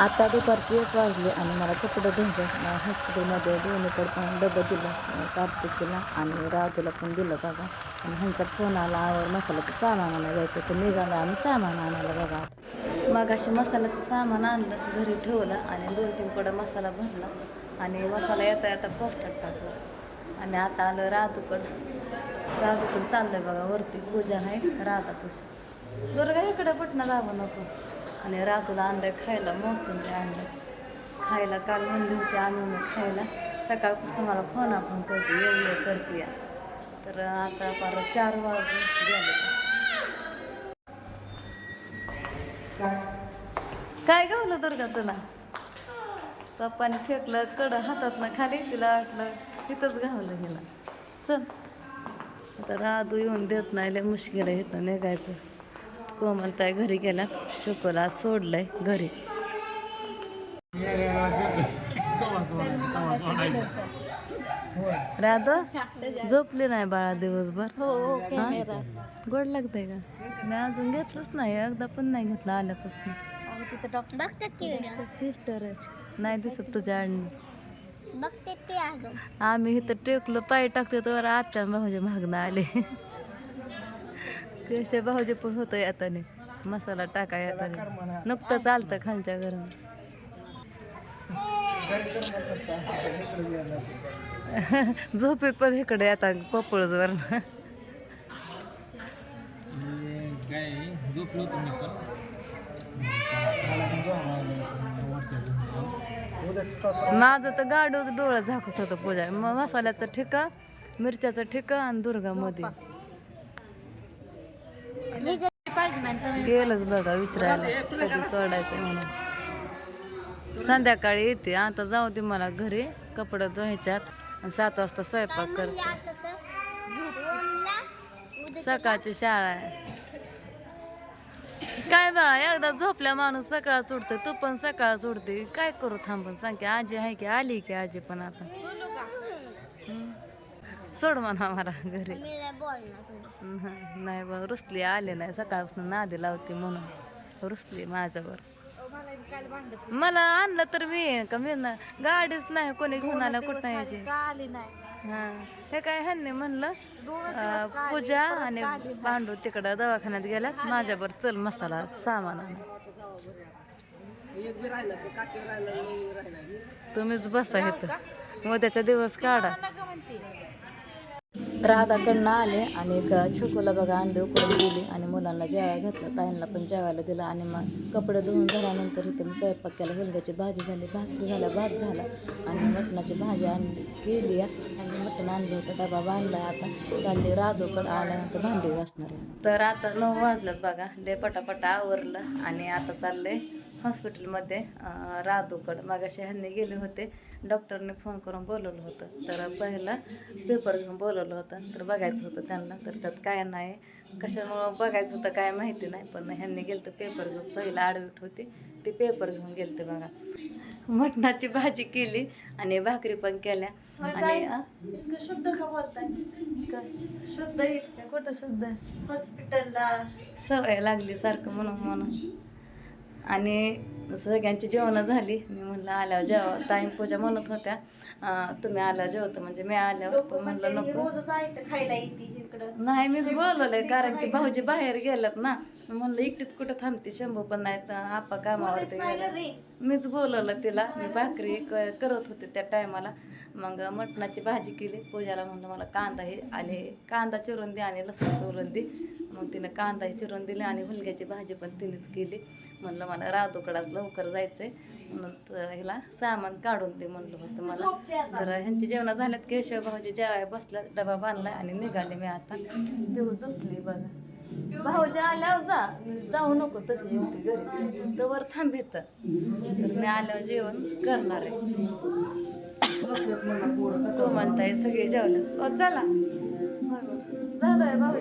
आता दुपारची एक वाजली आणि मला कपडे धुवून हॉस्पिटलमध्ये दोन्हीकडे पण डबं दिलं कार्तिकीला आणि राधूला पण दिलं बघा आणि ह्यांचा फोन आला आवर मसाल्याचं सामान आणायला जायचं तर निघालं आम्ही सामान आणायला बघा आता. मग अशी मसाल्याचं सामान आणलं घरी ठेवलं आणि दोन तीन कडं मसाला भरला आणि मसाला येता येता पोस्टात टाकला. आणि आता आलं राधूकडं. राधूकडं चाललंय बघा वरती पूजा आहे राधा पूजा का इकडं पटणं जावं नको. आणि राजूला आणलं खायला मोसंबी आणलं. खायला काल म्हणली होती आणून खायला. सकाळपासून मला फोन आपण करते ये ये करते या. तर आता परत चार वाजून गेले काय गावलं दुर्गा तुला? पप्पाने फेकलं कड हातातनं खाली तिला वाटलं तिथंच घावलं हिला. चल. आता राधू येऊन देत नाही लय मुश्किल आहे इथं निघायचं. कोमलताई घरी गेल्यात. चोकोला सोडलंय घरी. राधू झोपली नाही बाळा दिवसभर? हा? गोड लागतंय का? मी अजून घेतलंच नाही एकदा पण नाही घेतलं आल्यापासून. सिस्टर नाही? दिसत तुझ्या आडणी अगं आम्ही इथं टेकलो पाय टाकतो तर आत्या भाऊजी मागणं आले. कसे भाऊजी पण होतं येताने मसाला टाका येताने नुकतंच आलतं खालच्या घरून झोपेत पण इकडे येतात पपळजवर माझं तर गाडूच डोळं झाकत होतं पूजा. मग मसाल्याचं ठिका मिरच्याचं ठिका आणि दुर्गामध्ये. गेलच बघा विचारायला. कधी सोडायचं म्हणून. संध्याकाळी येते. आता जाऊ दे मला घरी. कपडे धुवायच्यात. आणि सात वाजता स्वयंपाक करते. सकाळची शाळा आहे. काय बाळा एकदा झोपल्या माणूस सकाळच उठते. तू पण सकाळच उठते. काय करू थांबून? सांग की आजी आहे की आली की आजी पण आता? सोड म्हणा मला घरी. नाही नाही बा रुसली आले नाही. सकाळपासून नादी लावते म्हणून. रुसली माझ्यावर. मला आणलं तर मी येईन का मी ना गाडीच नाही कोणी घेऊन आलं कुठं यायची? आली नाही. हा हे काय ह्यांनी म्हणलं पूजा आणि पांडू तिकडं दवाखान्यात गेल्यात. माझ्यावर चल मसाला सामान आण. तुम्हीच बसा इथं. उद्याचा दिवस काढा. राधाकडनं आले आणि एक छोकूला बघा अंडे उकडून दिली आणि मुलांना जेवायला घातलं. ताईंना पण जेवायला दिलं आणि मग कपडे धुवून झाल्यानंतर इथं मी स्वयंपाक केला. हुलग्याची भाजी झाली भाकरी झाल्या भात झाला आणि मटणाची भाजी आणली केली आणि मटण आणलं होतं. डबा बांधला आता चालली राधोकड आल्यानंतर भांडी वाचणार तर आता नऊ वाजलं बघा. दे पटापटा आवरलं आणि आता चालले हॉस्पिटलमध्ये राधोकड. मागाशी ह्यांनी गेले होते. डॉक्टरने फोन करून बोलवलं होतं. तर पहिलं पेपर घेऊन बोलवलं होतं. तर बघायचं होतं त्यांना. तर त्यात काय नाही कशामुळं बघायचं होतं काय माहिती नाही. पण ह्यांनी गेलं तर पेपर घेऊन. पहिलं आडवीट होते. ते पेपर घेऊन गेले ते बघा. मटणाची भाजी केली आणि भाकरी पण केल्या. आणि? शुद्ध का बोलताय? शुद्ध इतकं कुठं शुद्ध? हॉस्पिटलला सवय लागली सारखं म्हणून म्हणून. आणि सगळ्यांची जेवणं झाली. मी म्हणलं आल्यावर जेवा. ताईं पूजा म्हणत होत्या तुम्ही आल्यावर जेवतो म्हणजे मी आल्यावर. पण म्हणलं नको. नाही मीच बोलवलंय कारण की भाऊजी बाहेर गेलात ना. म्हणलं एकटीच कुठं थांबते? शंभू पण नाही तर आपा कामावरती मीच बोलवलं तिला. मी भाकरी करत होते त्या टायमाला. मग मटणाची भाजी केली पूजाला म्हणलं मला कांदा हे आणि कांदा चिरून दे आणि लसूण सोलून दे मग तिनं कांदा हे चिरून दिले आणि हुलग्याची भाजी पण तिनेच केली. म्हणलं मला राधूकडाच लवकर जायचंय. म्हणून हिला सामान काढून दे म्हणलं होतं मला. तर ह्यांची जेवणं झाल्यात. केशव भाऊजी जेवाय बसला डबा बांधला आणि निघाले मी आता. देऊ झोपली बघा. भाऊजी आल्यावर जा. जाऊ नको तशी एवढी घरी. थांबित तर मी आल्यावर जेवण करणार आहे. कोमलताई सगळे जेवले ओ चला. झालंय बाबा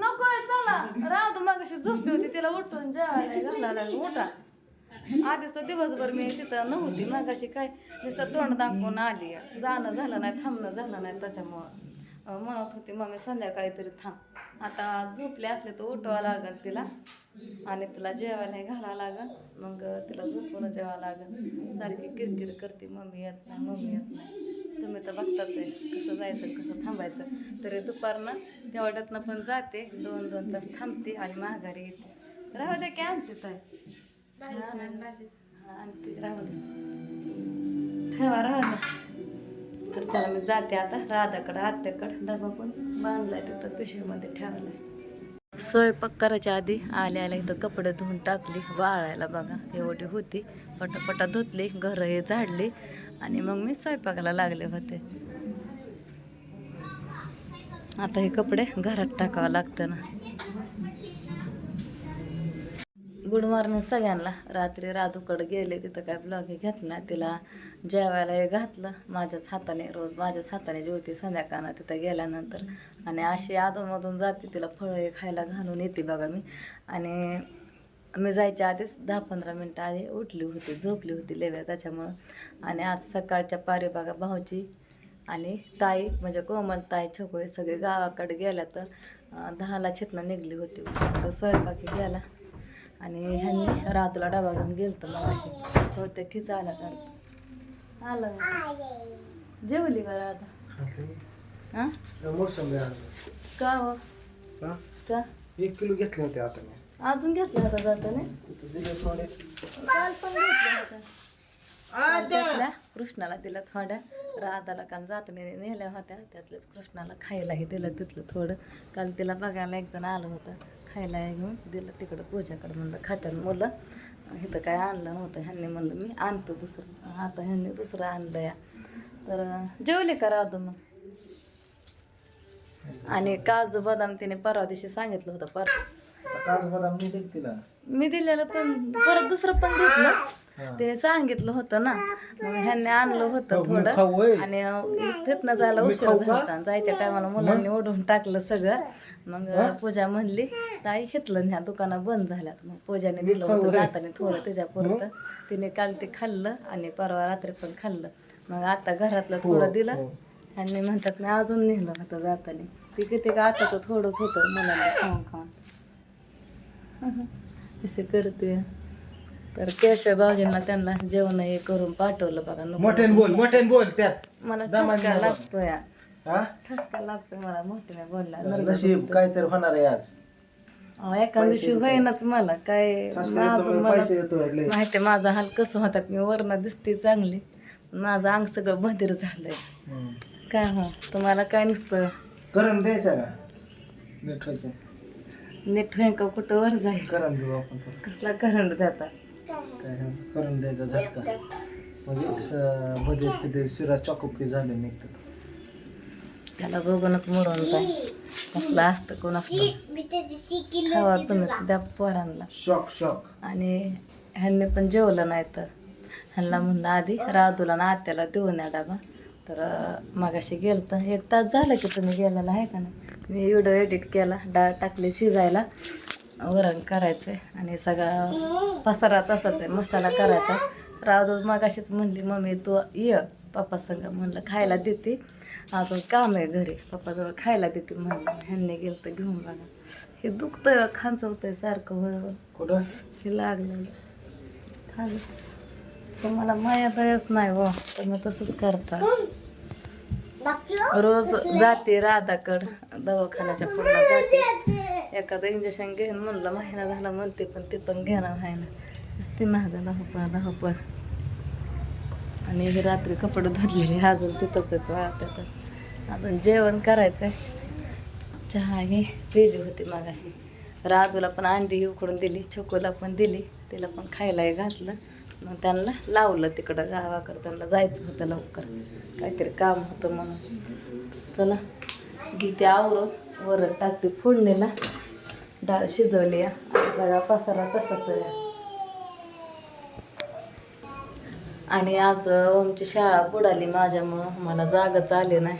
नको चला. राहू तू मग झोपली होती तिला उठून जेवायला घालायला उठा. आधीच तर दिवसभर मी तिथं नव्हती मागाशी काय नुसतं तोंड दाखवून आली. जाणं झालं नाही थांबणं झालं नाही त्याच्यामुळं. म्हणत होती मग संध्याकाळी तरी थांब. आता झोपले असले तर उठवा लागेल तिला. आणि तिला जेवायला घालावं लागल मग तिला झोपून जेव्हा लागल सारखी किरकिर करते मम्मी येत नाही मम्मी येत नाही. तुम्ही तर बघताच आहे कसं जायचं कसं थांबायचं. तरी दुपारनं तेवढ्यातनं पण जाते दोन दोन तास थांबते आणि माघारी येते. राहू द्या की आणते तर आणते राहू दे. ठेवा राहू द्या तर चला मी जाते आता. राधाकडं आत्याकडं डबा पण बांधलाय तिथं पिशवीमध्ये ठेवलाय. स्वयंपाक करायच्या आधी आल्या आल्या इथं कपडे धुवून टाकली वाळायला बघा एवढी होती. पटापटा धुतली घरं हे झाडली आणि मग मी स्वयंपाकाला लागले होते. आता हे कपडे घरात टाकावं लागतं ना. गुड मॉर्निंग सगळ्यांना. रात्री राधूकडं गेले तिथं काय ब्लॉग घेतला तिला जेवायला हे घातलं. माझ्याच हाताने रोज माझ्याच हाताने जेवते संध्याकाळला तिथं गेल्यानंतर आणि अशी अधूनमधून जाते. तिला फळं खायला घालून येते बघा मी. आणि मी जायच्या आधीच दहा पंधरा मिनटं आधी उठली होती झोपली होती लेव्या त्याच्यामुळं. आणि आज सकाळच्या पारी बघा भाऊची आणि ताई म्हणजे कोमल ताई छोकोई सगळे गावाकडे गेल्या तर दहाला छितनं निघली होती. स्वयंपाकी गेला आणि ह्यांनी रातला डबा घेऊन गेलतो मग अशी होते खिच आला तर. आलं जेवली का हां मोसंबी का हो? का? एक किलो घेतले होते आता अजून घेतला होता जाताने काल पण घेतला होता. घेतल्या कृष्णाला दिलं थोड्या राधाला काल जाताने नेल्या होत्या. त्यातल्याच कृष्णाला खायलाही दिलं तिथलं थोडं. काल तिला बघायला एक जण आलं होतं. खायला घेऊन दिलं तिकडं पूजाकडं म्हणलं खात्यान मुलं. इथं काय आणलं नव्हतं ह्यांनी म्हणलं मी आणतो दुसरं. आता ह्यांनी दुसरं आणलं या. तर जेवले का राधू मग? आणि काजू बदाम तिने परवा दिवशी सांगितलं होतं पर काजू बदाम मी देख तिला. मी दिलेलं पण परत दुसरं पण घेतलं. ते सांगितलं होतं ना. मग ह्यांनी आणलं होतं हो, थोडं. आणि तिथनं जायला उशीर? झाला जायच्या टायमाला मुलांनी ओढून टाकलं सगळं. मग पूजा म्हणली ताई घेतलं ह्या दुकानं बंद झाल्यात. मग पूजाने दिलं होतं. जाताना थोडं त्याच्या पुरतं. तिने काल ते खाल्लं आणि परवा रात्री पण खाल्लं. मग आता घरातलं थोडं दिलं. हो. आणि म्हणतात मी अजून नेलं होतं जाताना ते किती का आताचं थोडंच होतं मुलांना खाऊन खाऊन. कसे करते. तर केशव भाऊजींना त्यांना जेवण हे करून पाठवलं बघा नको मोठ्याने बोल मोठ्याने बोल त्यात. मला दमाने ठसका बोल. लागतो या हा? ठसका लागतोय मला मोठ्याने बोलला. नरडं नशीब दुखतं. काहीतरी होणार आहे आज. अहो, एका दिवशी होईनच मला काय माझं येतो मला पैसे येतो लय. माहिती माझा हाल कसं होतात मी वरनं दिसते चांगली माझं अंग सगळं बधीर झालंय. हम्म. काय हो तुम्हाला काय नुसतं? करण द्यायचा का? नीट व्हायचं. नीट होईन का? कुठं वर जाईल? करण घेऊ आपण. कसला करंट देतात काय करण द्यायचा झटका. म्हणजे स- बदल फिदल शिरा चॉकोपी झाले निघतात त्याला बघूनच मरून जाईल कसलं असतं कोण असतं? खावा तुम्ही द्या पोरांना. Shock shock. आणि ह्यांनी पण जेवलं नाही तर. ह्यांना म्हणलं आधी राधूला ना आत्याला देऊन या डबा. तर मगाशी गेलं तर एक तास झालं की तुम्ही गेलेला आहे का नाही? मी व्हिडिओ एडिट केला. डाळ टाकली शिजायला. वरण करायचं आहे आणि सगळा पसारा तसाच आहे मसाला करायचा. राधू मगाशीच म्हणली मम्मी तू ये. पप्पा संग म्हणलं खायला देते. अजून काम आहे घरी. पप्पाजवळ खायला देते. म्हणलं ह्यांनी गेलं तर घेऊन बघा. हे दुखतंय खांचवतंय सारखं कुठं? हे लागलं खाली. तुम्हाला माया दयच नाही व तुम्ही तसंच करता. रोज जाते राधाकड. दवाखान्याच्या पुढला जाते. एखादं इंजेक्शन घेईन म्हणलं महिना झाला म्हणते पण ते पण घेणार आहे ना. ते माझा धावपळ धावपळ आणि हे रात्री कपडे धुतलेले अजून तिथंच आहेत वाळत्यात अजून जेवण करायचं आहे चहा हे पिली होती मागाशी. राधूला पण अंडी उकडून दिली छोकोला पण दिली. तिला पण खायला घातलं. मग त्यांना लावलं तिकडं गावाकडं. त्यांना जायचं होतं लवकर. काहीतरी काम होतं म्हणून. चला घेते आवरून वरण टाकते फोडणीला. डाळ शिजवली सगळा पसारा तसाच आहे. आणि आज ओमची शाळा बुडाली माझ्यामुळं. मला जागच आली नाही.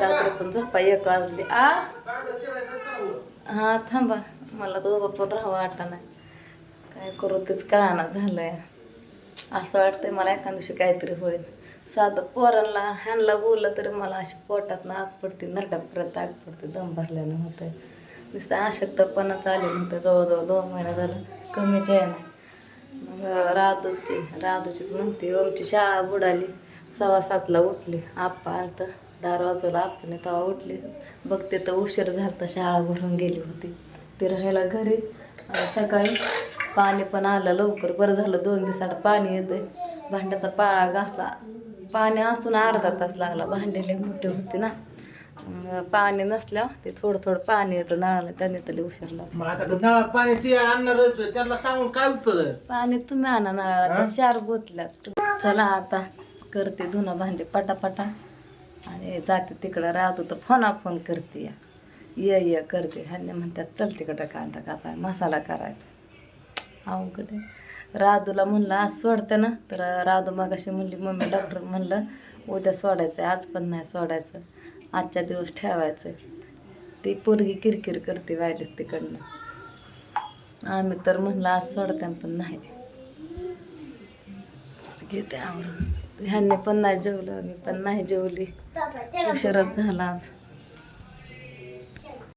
रात्री पण झोपा एक वाजली. आ? हा थांबा. मला तो पण राहावं वाटा नाही. काय करू तेच कळाना झालंय. असं वाटतंय मला एखाद दिवशी काहीतरी होईल. साधं पोरांना ह्यांना बोललं तरी मला अशी पोटात आग पडते नरडापर्यंत आग पडते दम भरल्यानं होतं नुसतं अशक्तपणाच आले नव्हतं जवळजवळ दोन महिना झालं कमीच आहे मग राधूची राधूचीच म्हणते ओमची शाळा बुडाली सव्वा सातला उठली. आप्पा आलतं दार वाजवला आप्पाने तेव्हा उठली. बघते तर उशीर झाला शाळा भरून गेली होती. ती राहायला घरी. सकाळी पाणी पण आलं लवकर. बरं झालं दोन दिवसात पाणी येतं भांड्याचा पाळा घासला. पाणी असून अर्धा तास लागला भांडे लय मोठे होते ना. पाणी नसल्यावर ते थोडं थोडं पाणी येतं नळाला त्याने तरी उशीर लागला मग आता नळात पाणी ते त्यांना सांगून काय उपयोग आहे? पाणी तुम्ही आणा नळाला? ते चार चला आता करते धुणं भांडे पटापटा. आणि जाते तिकडं राहतो तर फोना फोन करते या. ये ये करते. ह्यांनी म्हणतात चल तिकडं कांदा कापाय मसाला करायचा. अवघड आहे. राधूला म्हणलं आज सोडते ना? तर राधू मग अशी म्हणली मम्मी डॉक्टर म्हणलं उद्या सोडायचं आहे आज पण नाही सोडायचं. आजच्या दिवस ठेवायचं ती पोरगी किरकिर करते व्हायलीच तिकडनं. आम्ही तर म्हणलं आज सोडत्या पण नाही. घेते आवरून. ह्यांनी पण नाही जेवलं मी पण नाही जेवली. उशीरच झाला आज.